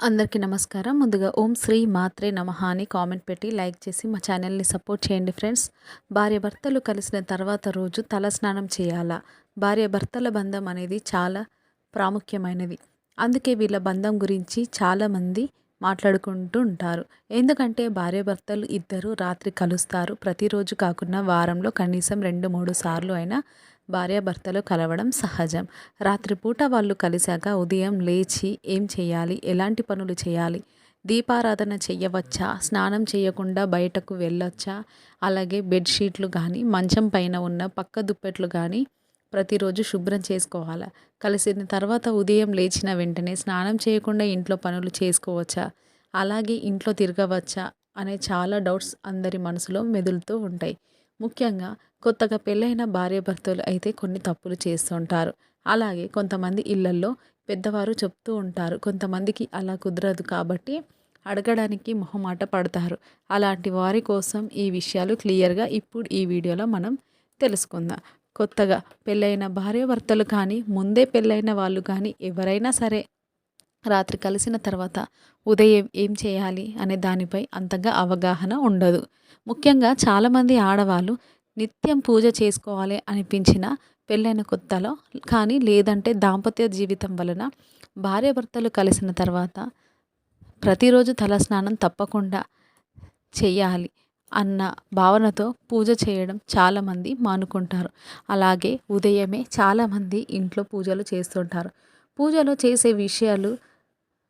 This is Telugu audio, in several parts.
అందరికీ నమస్కారం. ముందుగా ఓం శ్రీ మాత్రే నమః అని కామెంట్ పెట్టి లైక్ చేసి మా ఛానల్ని సపోర్ట్ చేయండి ఫ్రెండ్స్. భార్య భర్తలు కలిసిన తర్వాత రోజు తల స్నానం చేయాలా? భార్య భర్తల బంధం అనేది చాలా ప్రాముఖ్యమైనది. అందుకే వీళ్ళ బంధం గురించి చాలామంది మాట్లాడుకుంటూ ఉంటారు. ఎందుకంటే భార్యాభర్తలు ఇద్దరు రాత్రి కలుస్తారు. ప్రతిరోజు కాకుండా వారంలో కనీసం రెండు మూడు సార్లు అయినా భార్యాభర్తలు కలవడం సహజం. రాత్రిపూట వాళ్ళు కలిశాక ఉదయం లేచి ఏం చేయాలి? ఎలాంటి పనులు చేయాలి? దీపారాధన చేయవచ్చా స్నానం చేయకుండా బయటకు వెళ్ళొచ్చా? అలాగే బెడ్షీట్లు కానీ మంచం పైన ఉన్న పక్క దుప్పెట్లు కానీ ప్రతిరోజు శుభ్రం చేసుకోవాలా? కలిసిన తర్వాత ఉదయం లేచిన వెంటనే స్నానం చేయకుండా ఇంట్లో పనులు చేసుకోవచ్చా? అలాగే ఇంట్లో తిరగవచ్చా? అనే చాలా డౌట్స్ అందరి మనసులో మెదులుతూ ఉంటాయి. ముఖ్యంగా కొత్తగా పెళ్ళైన భార్యాభర్తలు అయితే కొన్ని తప్పులు చేస్తుంటారు. అలాగే కొంతమంది ఇళ్ళల్లో పెద్దవారు చెప్తూ ఉంటారు కొంతమందికి అలా కుదరదు కాబట్టి అడగడానికి మొహమాట పడతారు. అలాంటి వారి కోసం ఈ విషయాలు క్లియర్గా ఇప్పుడు ఈ వీడియోలో మనం తెలుసుకుందాం. కొత్తగా పెళ్ళైన భార్యాభర్తలు కానీ ముందే పెళ్ళైన వాళ్ళు కానీ ఎవరైనా సరే రాత్రి కలిసిన తర్వాత ఉదయం ఏం చేయాలి అనే దానిపై అంతగా అవగాహన ఉండదు. ముఖ్యంగా చాలామంది ఆడవాళ్ళు నిత్యం పూజ చేసుకోవాలి అనిపించిన పెళ్ళైన కొత్తలో కానీ లేదంటే దాంపత్య జీవితం వలన భార్యాభర్తలు కలిసిన తర్వాత ప్రతిరోజు తలస్నానం తప్పకుండా చేయాలి అన్న భావనతో పూజ చేయడం చాలామంది మానుకుంటారు. అలాగే ఉదయమే చాలామంది ఇంట్లో పూజలు చేస్తుంటారు. పూజలో చేసే విషయాలు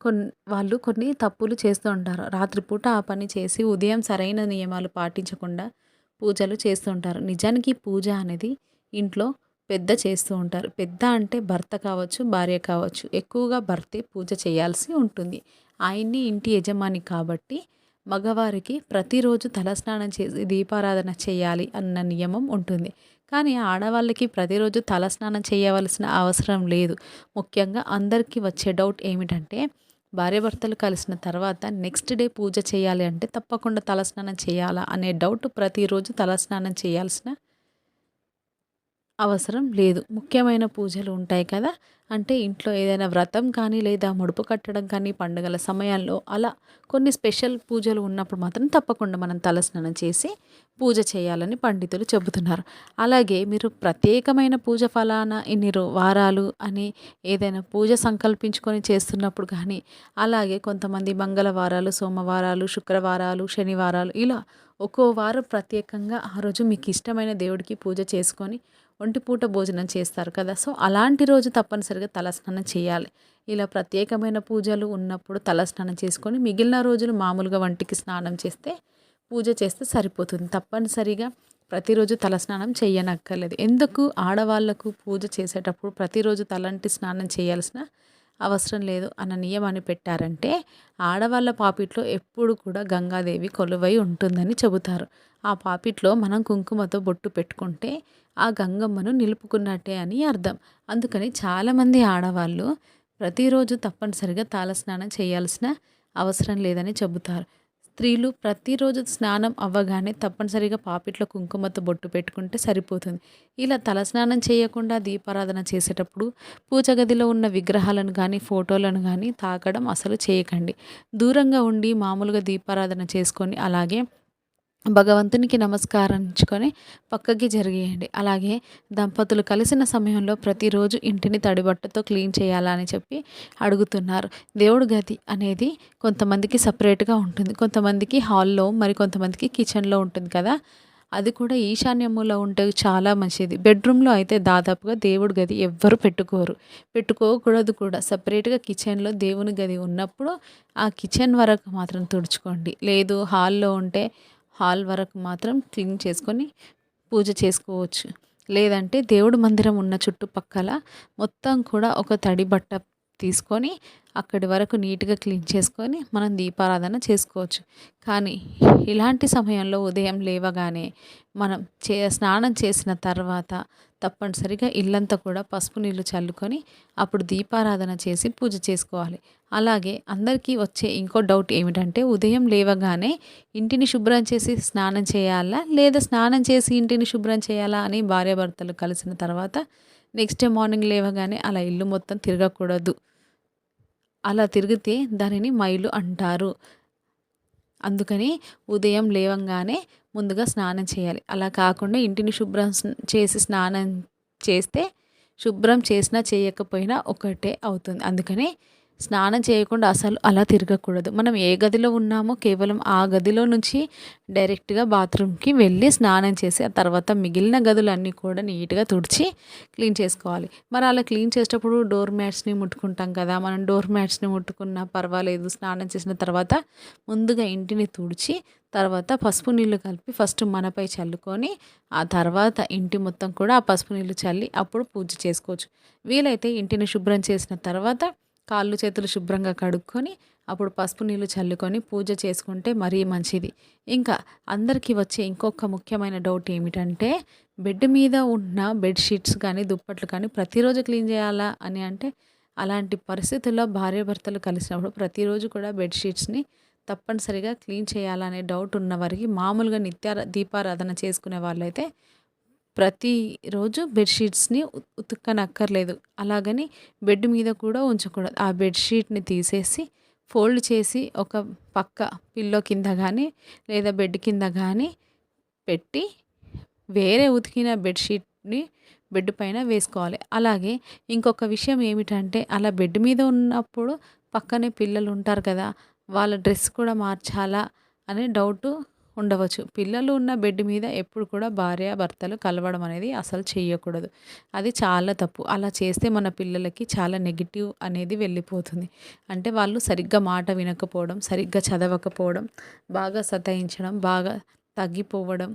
కొన్ని వాళ్ళు కొన్ని తప్పులు చేస్తూ ఉంటారు. రాత్రిపూట ఆ పని చేసి ఉదయం సరైన నియమాలు పాటించకుండా పూజలు చేస్తూ ఉంటారు. నిజానికి పూజ అనేది ఇంట్లో పెద్ద చేస్తూ ఉంటారు. పెద్ద అంటే భర్త కావచ్చు భార్య కావచ్చు ఎక్కువగా భర్తే పూజ చేయాల్సి ఉంటుంది. ఆయన్ని ఇంటి యజమాని కాబట్టి మగవారికి ప్రతిరోజు తలస్నానం చేసి దీపారాధన చేయాలి అన్న నియమం ఉంటుంది. కానీ ఆడవాళ్ళకి ప్రతిరోజు తలస్నానం చేయవలసిన అవసరం లేదు. ముఖ్యంగా అందరికీ వచ్చే డౌట్ ఏమిటంటే భార్యాభర్తలు కలిసిన తర్వాత నెక్స్ట్ డే పూజ చేయాలి అంటే తప్పకుండా తలస్నానం చేయాలా అనే డౌట్ ప్రతిరోజు తలస్నానం చేయాల్సిన అవసరం లేదు. ముఖ్యమైన పూజలు ఉంటాయి కదా. అంటే ఇంట్లో ఏదైనా వ్రతం కానీ లేదా ముడుపు కట్టడం కానీ పండుగల సమయాల్లో అలా కొన్ని స్పెషల్ పూజలు ఉన్నప్పుడు మాత్రం తప్పకుండా మనం తలస్నానం చేసి పూజ చేయాలని పండితులు చెబుతున్నారు. అలాగే మీరు ప్రత్యేకమైన పూజ ఫలానా ఇన్ని వారాలు అని ఏదైనా పూజ సంకల్పించుకొని చేస్తున్నప్పుడు కానీ అలాగే కొంతమంది మంగళవారాలు సోమవారాలు శుక్రవారాలు శనివారాలు ఇలా ఒక్కో వారం ప్రత్యేకంగా ఆ రోజు మీకు ఇష్టమైన దేవుడికి పూజ చేసుకొని ఒంటిపూట భోజనం చేస్తారు కదా. సో అలాంటి రోజు తప్పనిసరిగా తలస్నానం చేయాలి. ఇలా ప్రత్యేకమైన పూజలు ఉన్నప్పుడు తలస్నానం చేసుకొని మిగిలిన రోజులు మామూలుగా వంటికి స్నానం చేస్తే పూజ చేస్తే సరిపోతుంది. తప్పనిసరిగా ప్రతిరోజు తలస్నానం చేయనక్కర్లేదు. ఎందుకు? ఆడవాళ్ళకు పూజ చేసేటప్పుడు ప్రతిరోజు తలంటి స్నానం చేయాల్సిన అవసరం లేదు అన్న నియమాన్ని పెట్టారంటే ఆడవాళ్ళ పాపిట్లో ఎప్పుడు కూడా గంగాదేవి కొలువై ఉంటుందని చెబుతారు. ఆ పాపిట్లో మనం కుంకుమతో బొట్టు పెట్టుకుంటే ఆ గంగమ్మను నిలుపుకున్నట్టే అని అర్థం. అందుకని చాలామంది ఆడవాళ్ళు ప్రతిరోజు తప్పనిసరిగా తాళస్నానం చేయాల్సిన అవసరం లేదని చెబుతారు. స్త్రీలు ప్రతిరోజు స్నానం అవ్వగానే తప్పనిసరిగా పాపిట్లో కుంకుమతో బొట్టు పెట్టుకుంటే సరిపోతుంది. ఇలా తలస్నానం చేయకుండా దీపారాధన చేసేటప్పుడు పూజ గదిలో ఉన్న విగ్రహాలను కానీ ఫోటోలను కానీ తాకడం అసలు చేయకండి. దూరంగా ఉండి మామూలుగా దీపారాధన చేసుకొని అలాగే భగవంతునికి నమస్కరించుకొని పక్కకి జరిగేయండి. అలాగే దంపతులు కలిసిన సమయంలో ప్రతిరోజు ఇంటిని తడిబట్టతో క్లీన్ చేయాలని చెప్పి అడుగుతున్నారు. దేవుడు గది అనేది కొంతమందికి సపరేట్గా ఉంటుంది. కొంతమందికి హాల్లో మరి కొంతమందికి కిచెన్లో ఉంటుంది కదా. అది కూడా ఈశాన్యములో ఉంటే చాలా మంచిది. బెడ్రూమ్లో అయితే దాదాపుగా దేవుడి గది ఎవ్వరు పెట్టుకోరు. పెట్టుకోకూడదు కూడా. సపరేట్గా కిచెన్లో దేవుని గది ఉన్నప్పుడు ఆ కిచెన్ వరకు మాత్రం తుడుచుకోండి. లేదు హాల్లో ఉంటే హాల్ వరకు మాత్రం క్లీన్ చేసుకొని పూజ చేసుకోవచ్చు. లేదంటే దేవుడు మందిరం ఉన్న చుట్టుపక్కల మొత్తం కూడా ఒక తడి బట్ట తీసుకొని అక్కడి వరకు నీట్గా క్లీన్ చేసుకొని మనం దీపారాధన చేసుకోవచ్చు. కానీ ఇలాంటి సమయంలో ఉదయం లేవగానే మనం చే స్నానం చేసిన తర్వాత తప్పనిసరిగా ఇల్లంతా కూడా పసుపు నీళ్ళు చల్లుకొని అప్పుడు దీపారాధన చేసి పూజ చేసుకోవాలి. అలాగే అందరికీ వచ్చే ఇంకో డౌట్ ఏమిటంటే ఉదయం లేవగానే ఇంటిని శుభ్రం చేసి స్నానం చేయాలా? లేదా స్నానం చేసి ఇంటిని శుభ్రం చేయాలా? అని భార్యాభర్తలు కలిసిన తర్వాత నెక్స్ట్ డే మార్నింగ్ లేవగానే అలా ఇల్లు మొత్తం తిరగకూడదు. అలా తిరిగితే దానిని మైలు అంటారు. అందుకని ఉదయం లేవంగానే ముందుగా స్నానం చేయాలి. అలా కాకుండా ఇంటిని శుభ్రం చేసి స్నానం చేస్తే శుభ్రం చేసినా చేయకపోయినా ఒకటే అవుతుంది. అందుకని స్నానం చేయకుండా అసలు అలా తిరగకూడదు. మనం ఏ గదిలో ఉన్నామో కేవలం ఆ గదిలో నుంచి డైరెక్ట్గా బాత్రూమ్కి వెళ్ళి స్నానం చేసి ఆ తర్వాత మిగిలిన గదులన్నీ కూడా నీట్గా తుడిచి క్లీన్ చేసుకోవాలి. మరి అలా క్లీన్ చేసేటప్పుడు డోర్ మ్యాట్స్ని ముట్టుకుంటాం కదా! మనం డోర్ మ్యాట్స్ని ముట్టుకున్నా పర్వాలేదు. స్నానం చేసిన తర్వాత ముందుగా ఇంటిని తుడిచి తర్వాత పసుపు నీళ్ళు కలిపి ఫస్ట్ మనపై చల్లుకొని ఆ తర్వాత ఇంటి మొత్తం కూడా ఆ పసుపు నీళ్ళు చల్లి అప్పుడు పూజ చేసుకోవచ్చు. వీలైతే ఇంటిని శుభ్రం చేసిన తర్వాత కాళ్ళు చేతులు శుభ్రంగా కడుక్కొని అప్పుడు పసుపు నీళ్ళు చల్లుకొని పూజ చేసుకుంటే మరీ మంచిది. ఇంకా అందరికీ వచ్చే ఇంకొక ముఖ్యమైన డౌట్ ఏమిటంటే బెడ్ మీద ఉన్న బెడ్షీట్స్ కానీ దుప్పట్లు కానీ ప్రతిరోజు క్లీన్ చేయాలా అని అంటే అలాంటి పరిస్థితుల్లో భార్యాభర్తలు కలిసినప్పుడు ప్రతిరోజు కూడా బెడ్షీట్స్ని తప్పనిసరిగా క్లీన్ చేయాలనే డౌట్ ఉన్న వారికి మామూలుగా నిత్య దీపారాధన చేసుకునే వాళ్ళైతే ప్రతిరోజు బెడ్షీట్స్ని ఉతుక్కనక్కర్లేదు అలాగని బెడ్ మీద కూడా ఉంచకూడదు. ఆ బెడ్షీట్ని తీసేసి ఫోల్డ్ చేసి ఒక పక్క పిల్లో కింద కానీ లేదా బెడ్ కింద కానీ పెట్టి వేరే ఉతికిన బెడ్షీట్ని బెడ్ పైన వేసుకోవాలి. అలాగే ఇంకొక విషయం ఏమిటంటే అలా బెడ్ మీద ఉన్నప్పుడు పక్కనే పిల్లలు ఉంటారు కదా వాళ్ళ డ్రెస్ కూడా మార్చాలా అనే డౌటు ఉండవచ్చు. పిల్లలు ఉన్న బెడ్ మీద ఎప్పుడు కూడా భార్య భర్తలు కలవడం అనేది అసలు చేయకూడదు అది చాలా తప్పు. అలా చేస్తే మన పిల్లలకి చాలా నెగిటివ్ అనేది వెళ్ళిపోతుంది. అంటే వాళ్ళు సరిగ్గా మాట వినకపోవడం సరిగ్గా చదవకపోవడం బాగా సతాయించడం బాగా తగ్గిపోవడం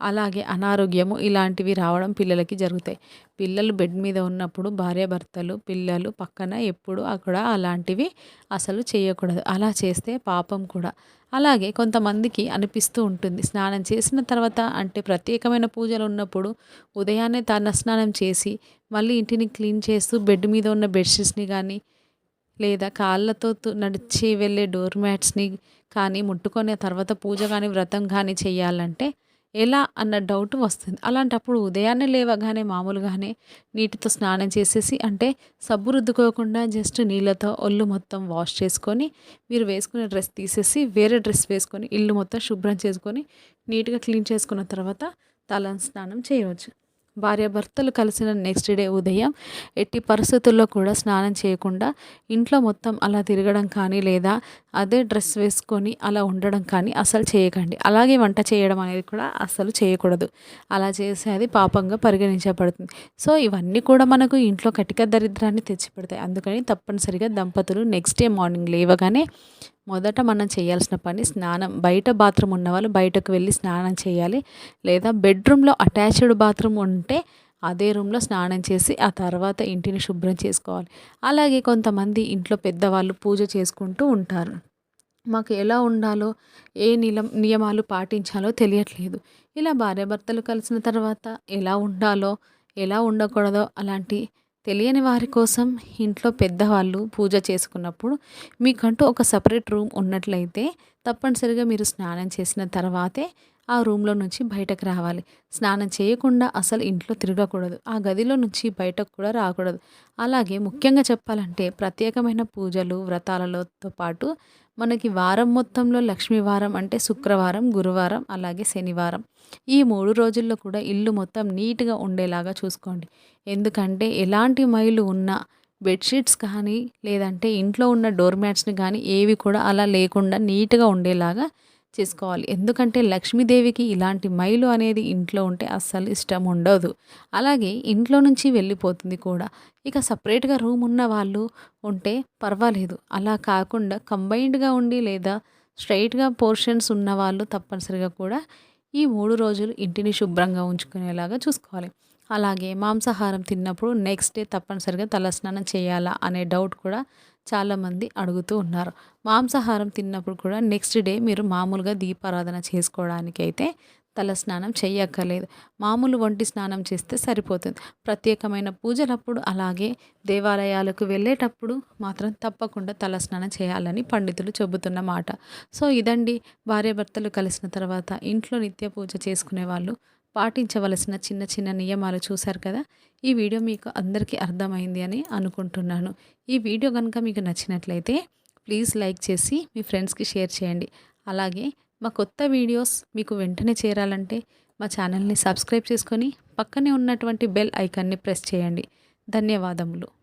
అలాగే అనారోగ్యము ఇలాంటివి రావడం పిల్లలకి జరుగుతాయి. పిల్లలు బెడ్ మీద ఉన్నప్పుడు భార్యాభర్తలు పిల్లలు పక్కన ఎప్పుడు అక్కడ అలాంటివి అసలు చేయకూడదు. అలా చేస్తే పాపం కూడా. అలాగే కొంతమందికి అనిపిస్తూ ఉంటుంది. స్నానం చేసిన తర్వాత అంటే ప్రత్యేకమైన పూజలు ఉన్నప్పుడు ఉదయాన్నే తన స్నానం చేసి మళ్ళీ ఇంటిని క్లీన్ చేస్తూ బెడ్ మీద ఉన్న బెడ్షీట్స్ని కానీ లేదా కాళ్ళతో నడిచి వెళ్ళే డోర్ మ్యాట్స్ని కానీ ముట్టుకొని తర్వాత పూజ కానీ వ్రతం కానీ చేయాలంటే ఎలా అన్న డౌట్ వస్తుంది. అలాంటప్పుడు ఉదయాన్నే లేవగానే మామూలుగానే నీటితో స్నానం చేసేసి అంటే సబ్బు రుద్దుకోకుండా జస్ట్ నీళ్ళతో ఒళ్ళు మొత్తం వాష్ చేసుకొని మీరు వేసుకునే డ్రెస్ తీసేసి వేరే డ్రెస్ వేసుకొని ఇల్లు మొత్తం శుభ్రం చేసుకొని నీట్గా క్లీన్ చేసుకున్న తర్వాత తల స్నానం చేయవచ్చు. భార్యాభర్తలు కలిసిన నెక్స్ట్ డే ఉదయం ఎట్టి పరిస్థితుల్లో కూడా స్నానం చేయకుండా ఇంట్లో మొత్తం అలా తిరగడం కానీ లేదా అదే డ్రెస్ వేసుకొని అలా ఉండడం కానీ అసలు చేయకండి. అలాగే వంట చేయడం అనేది కూడా అసలు చేయకూడదు. అలా చేసే అది పాపంగా పరిగణించబడుతుంది. సో ఇవన్నీ కూడా మనకు ఇంట్లో కటిక దరిద్రాన్ని తెచ్చిపెడతాయి. అందుకని తప్పనిసరిగా దంపతులు నెక్స్ట్ డే మార్నింగ్ లేవగానే మొదట మనం చేయాల్సిన పని స్నానం. బయట బాత్రూమ్ ఉన్న వాళ్ళు బయటకు వెళ్ళి స్నానం చేయాలి. లేదా బెడ్రూమ్లో అటాచ్డ్ బాత్రూమ్ ఉంటే అదే రూమ్లో స్నానం చేసి ఆ తర్వాత ఇంటిని శుభ్రం చేసుకోవాలి. అలాగే కొంతమంది ఇంట్లో పెద్దవాళ్ళు పూజ చేసుకుంటూ ఉంటారు. మాకు ఎలా ఉండాలో ఏ నిలం నియమాలు పాటించాలో తెలియట్లేదు. ఇలా భార్యాభర్తలు కలిసిన తర్వాత ఎలా ఉండాలో ఎలా ఉండకూడదో అలాంటి తెలియని వారి కోసం ఇంట్లో పెద్దవాళ్ళు పూజ చేసుకున్నప్పుడు మీకంటూ ఒక సపరేట్ రూమ్ ఉన్నట్లయితే తప్పనిసరిగా మీరు స్నానం చేసిన తర్వాతే ఆ రూమ్లో నుంచి బయటకు రావాలి. స్నానం చేయకుండా అసలు ఇంట్లో తిరగకూడదు. ఆ గదిలో నుంచి బయటకు కూడా రాకూడదు. అలాగే ముఖ్యంగా చెప్పాలంటే ప్రత్యేకమైన పూజలు వ్రతాలతో పాటు మనకి వారం మొత్తంలో లక్ష్మీవారం అంటే శుక్రవారం గురువారం అలాగే శనివారం. ఈ మూడు రోజుల్లో కూడా ఇల్లు మొత్తం నీట్గా ఉండేలాగా చూసుకోండి. ఎందుకంటే ఎలాంటి మైలు ఉన్నా బెడ్షీట్స్ కానీ లేదంటే ఇంట్లో ఉన్న డోర్ మ్యాట్స్ని కానీ ఏవి కూడా అలా లేకుండా నీట్గా ఉండేలాగా చేసుకోవాలి. ఎందుకంటే లక్ష్మీదేవికి ఇలాంటి మైలు అనేది ఇంట్లో ఉంటే అస్సలు ఇష్టం ఉండదు. అలాగే ఇంట్లో నుంచి వెళ్ళిపోతుంది కూడా. ఇక సపరేట్గా రూమ్ ఉన్న వాళ్ళు ఉంటే పర్వాలేదు. అలా కాకుండా కంబైన్డ్గా ఉండి లేదా స్ట్రైట్గా పోర్షన్స్ ఉన్న వాళ్ళు తప్పనిసరిగా కూడా ఈ మూడు రోజులు ఇంటిని శుభ్రంగా ఉంచుకునేలాగా చూసుకోవాలి. అలాగే మాంసాహారం తిన్నప్పుడు నెక్స్ట్ డే తప్పనిసరిగా తలస్నానం చేయాలా అనే డౌట్ కూడా చాలామంది అడుగుతూ ఉన్నారు. మాంసాహారం తిన్నప్పుడు కూడా నెక్స్ట్ డే మీరు మామూలుగా దీపారాధన చేసుకోవడానికి అయితే తలస్నానం చేయక్కర్లేదు. మామూలు వంటి స్నానం చేస్తే సరిపోతుంది. ప్రత్యేకమైన పూజలప్పుడు అలాగే దేవాలయాలకు వెళ్ళేటప్పుడు మాత్రం తప్పకుండా తలస్నానం చేయాలని పండితులు చెబుతున్న మాట. సో ఇదండి. భార్యాభర్తలు కలిసిన తర్వాత ఇంట్లో నిత్య పూజ చేసుకునే వాళ్ళు పాటించవలసిన చిన్న చిన్న నియమాలు చూశారు కదా? ఈ వీడియో మీకు అందరికీ అర్థమైంది అని అనుకుంటున్నాను. ఈ వీడియో కనుక మీకు నచ్చినట్లయితే ప్లీజ్ లైక్ చేసి మీ ఫ్రెండ్స్కి షేర్ చేయండి. అలాగే మా కొత్త వీడియోస్ మీకు వెంటనే చేరాలంటే మా ఛానల్ని సబ్స్క్రైబ్ చేసుకొని పక్కనే ఉన్నటువంటి బెల్ ఐకాన్ని ప్రెస్ చేయండి. ధన్యవాదములు.